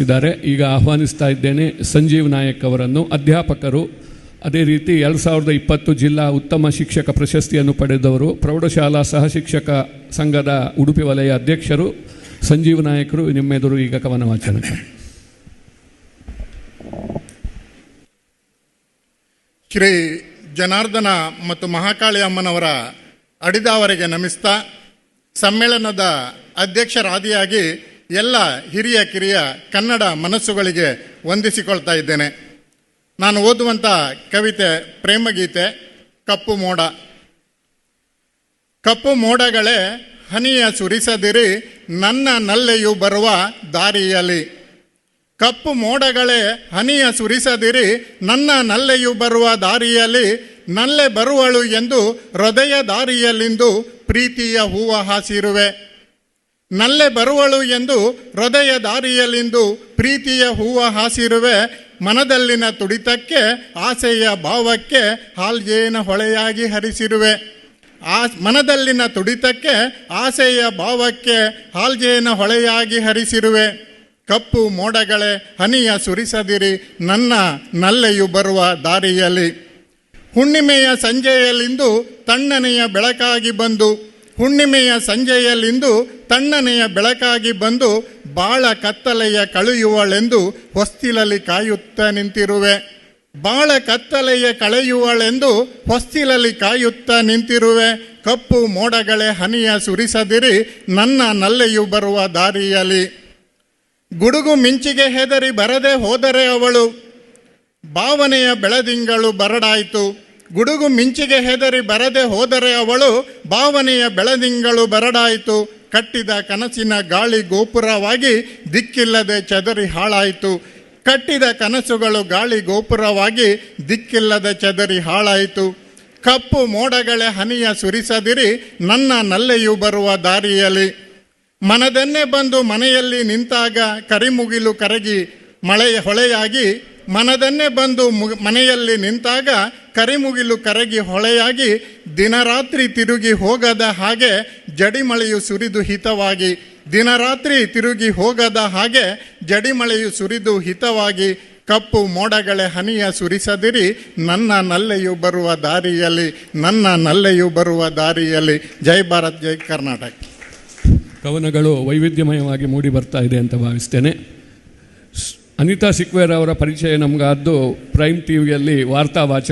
ಇದ್ದಾರೆ ಈಗ ಆಹ್ವಾನಿಸ್ತಾ ಇದ್ದೇನೆ ಸಂಜೀವ್ ನಾಯಕ್ ಅವರನ್ನು. ಅಧ್ಯಾಪಕರು, ಅದೇ ರೀತಿ ಎರಡು ಸಾವಿರದ ಇಪ್ಪತ್ತು ಜಿಲ್ಲಾ ಉತ್ತಮ ಶಿಕ್ಷಕ ಪ್ರಶಸ್ತಿಯನ್ನು ಪಡೆದವರು, ಪ್ರೌಢಶಾಲಾ ಸಹಶಿಕ್ಷಕ ಸಂಘದ ಉಡುಪಿ ವಲಯ ಅಧ್ಯಕ್ಷರು, ಸಂಜೀವ್ ನಾಯಕರು, ನಿಮ್ಮೆದುರು ಈಗ ಕವನ ವಾಚನ. ಶ್ರೀ ಜನಾರ್ದನ ಮತ್ತು ಮಹಾಕಾಳಿ ಅಮ್ಮನವರ ಅಡಿದಾವರಿಗೆ ನಮಿಸ್ತಾ, ಸಮ್ಮೇಳನದ ಅಧ್ಯಕ್ಷರಾದಿಯಾಗಿ ಎಲ್ಲ ಹಿರಿಯ ಕಿರಿಯ ಕನ್ನಡ ಮನಸ್ಸುಗಳಿಗೆ ವಂದಿಸಿಕೊಳ್ತಾ ಇದ್ದೇನೆ. ನಾನು ಓದುವಂಥ ಕವಿತೆ, ಪ್ರೇಮಗೀತೆ, ಕಪ್ಪು ಮೋಡ. ಕಪ್ಪು ಮೋಡಗಳೇ, ಹನಿಯ ಸುರಿಸದಿರಿ, ನನ್ನ ನಲ್ಲೆಯು ಬರುವ ದಾರಿಯಲ್ಲಿ ಕಪ್ಪು ಮೋಡಗಳೇ, ಹನಿಯ ಸುರಿಸದಿರಿ, ನನ್ನ ನಲ್ಲೆಯು ಬರುವ ದಾರಿಯಲ್ಲಿ ನಲ್ಲೆ ಬರುವಳು ಎಂದು ಹೃದಯ ದಾರಿಯಲ್ಲಿಂದು ಪ್ರೀತಿಯ ಹೂವ ಹಾಸಿರುವೆ. ನಲ್ಲೆ ಬರುವಳು ಎಂದು ಹೃದಯ ದಾರಿಯಲ್ಲಿಂದು ಪ್ರೀತಿಯ ಹೂವ ಹಾಸಿರುವೆ ಮನದಲ್ಲಿನ ತುಡಿತಕ್ಕೆ ಆಸೆಯ ಭಾವಕ್ಕೆ ಹಾಲ್ಜೇನ ಹೊಳೆಯಾಗಿ ಹರಿಸಿರುವೆ. ಆ ಮನದಲ್ಲಿನ ತುಡಿತಕ್ಕೆ ಆಸೆಯ ಭಾವಕ್ಕೆ ಹಾಲ್ಜೇನ ಹೊಳೆಯಾಗಿ ಹರಿಸಿರುವೆ. ಕಪ್ಪು ಮೋಡಗಳೇ, ಹನಿಯ ಸುರಿಸದಿರಿ, ನನ್ನ ನಲ್ಲೆಯು ಬರುವ ದಾರಿಯಲ್ಲಿ. ಹುಣ್ಣಿಮೆಯ ಸಂಜೆಯಲ್ಲಿಂದು ತಣ್ಣನೆಯ ಬೆಳಕಾಗಿ ಬಂದು, ಹುಣ್ಣಿಮೆಯ ಸಂಜೆಯಲ್ಲಿಂದು ತಣ್ಣನೆಯ ಬೆಳಕಾಗಿ ಬಂದು ಬಾಳ ಕತ್ತಲೆಯ ಕಳೆಯುವಳೆಂದು ಹೊಸ್ತಿಲಲ್ಲಿ ಕಾಯುತ್ತಾ ನಿಂತಿರುವೆ. ಬಾಳ ಕತ್ತಲೆಯ ಕಳೆಯುವಳೆಂದು ಹೊಸ್ತಿಲಲ್ಲಿ ಕಾಯುತ್ತಾ ನಿಂತಿರುವೆ. ಕಪ್ಪು ಮೋಡಗಳೇ ಹನಿಯ ಸುರಿಸದಿರಿ, ನನ್ನ ನಲ್ಲೆಯು ಬರುವ ದಾರಿಯಲ್ಲಿ ಗುಡುಗು ಮಿಂಚಿಗೆ ಹೆದರಿ ಬರದೆ ಹೋದರೆ ಅವಳು. ಭಾವನೆಯ ಬೆಳದಿಂಗಳು ಬರಡಾಯಿತು. ಗುಡುಗು ಮಿಂಚಿಗೆ ಹೆದರಿ ಬರದೆ ಹೋದರೆ ಅವಳು, ಭಾವನೆಯ ಬೆಳದಿಂಗಳು ಬರಡಾಯಿತು. ಕಟ್ಟಿದ ಕನಸಿನ ಗಾಳಿ ಗೋಪುರವಾಗಿ ದಿಕ್ಕಿಲ್ಲದೆ ಚದರಿ ಹಾಳಾಯಿತು. ಕಟ್ಟಿದ ಕನಸುಗಳು ಗಾಳಿ ಗೋಪುರವಾಗಿ ದಿಕ್ಕಿಲ್ಲದ ಚದರಿ ಹಾಳಾಯಿತು. ಕಪ್ಪು ಮೋಡಗಳೇ ಹನಿಯ ಸುರಿಸದಿರಿ, ನನ್ನ ನಲ್ಲೆಯು ಬರುವ ದಾರಿಯಲ್ಲಿ. ಮನದನ್ನೇ ಬಂದು ಮನೆಯಲ್ಲಿ ನಿಂತಾಗ ಕರಿಮುಗಿಲು ಕರಗಿ, ಮಳೆಯ ಹೊಳೆಯಾಗಿ ಮನದನ್ನೇ ಬಂದು ಮನೆಯಲ್ಲಿ ನಿಂತಾಗ ಕರಿಮುಗಿಲು ಕರಗಿ ಹೊಳೆಯಾಗಿ ದಿನರಾತ್ರಿ ತಿರುಗಿ ಹೋಗದ ಹಾಗೆ ಜಡಿಮಳೆಯು ಸುರಿದು ಹಿತವಾಗಿ. ದಿನರಾತ್ರಿ ತಿರುಗಿ ಹೋಗದ ಹಾಗೆ ಜಡಿಮಳೆಯು ಸುರಿದು ಹಿತವಾಗಿ. ಕಪ್ಪು ಮೋಡಗಳೇ ಹನಿಯ ಸುರಿಸದಿರಿ, ನನ್ನ ನಲ್ಲೆಯು ಬರುವ ದಾರಿಯಲ್ಲಿ, ನನ್ನ ನಲ್ಲೆಯು ಬರುವ ದಾರಿಯಲ್ಲಿ. ಜೈ ಭಾರತ್, ಜೈ ಕರ್ನಾಟಕ. ಕವನಗಳು ವೈವಿಧ್ಯಮಯವಾಗಿ ಮೂಡಿ ಬರ್ತಾ ಇದೆ ಅಂತ ಭಾವಿಸ್ತೇನೆ. ಅನಿತಾ ಸಿಕ್ವೇರ್ ಅವರ ಪರಿಚಯ ನಮಗಾದ್ದು ಪ್ರೈಮ್ ಟಿವಿಯಲ್ಲಿ ವಾರ್ತಾ ವಾಚಕ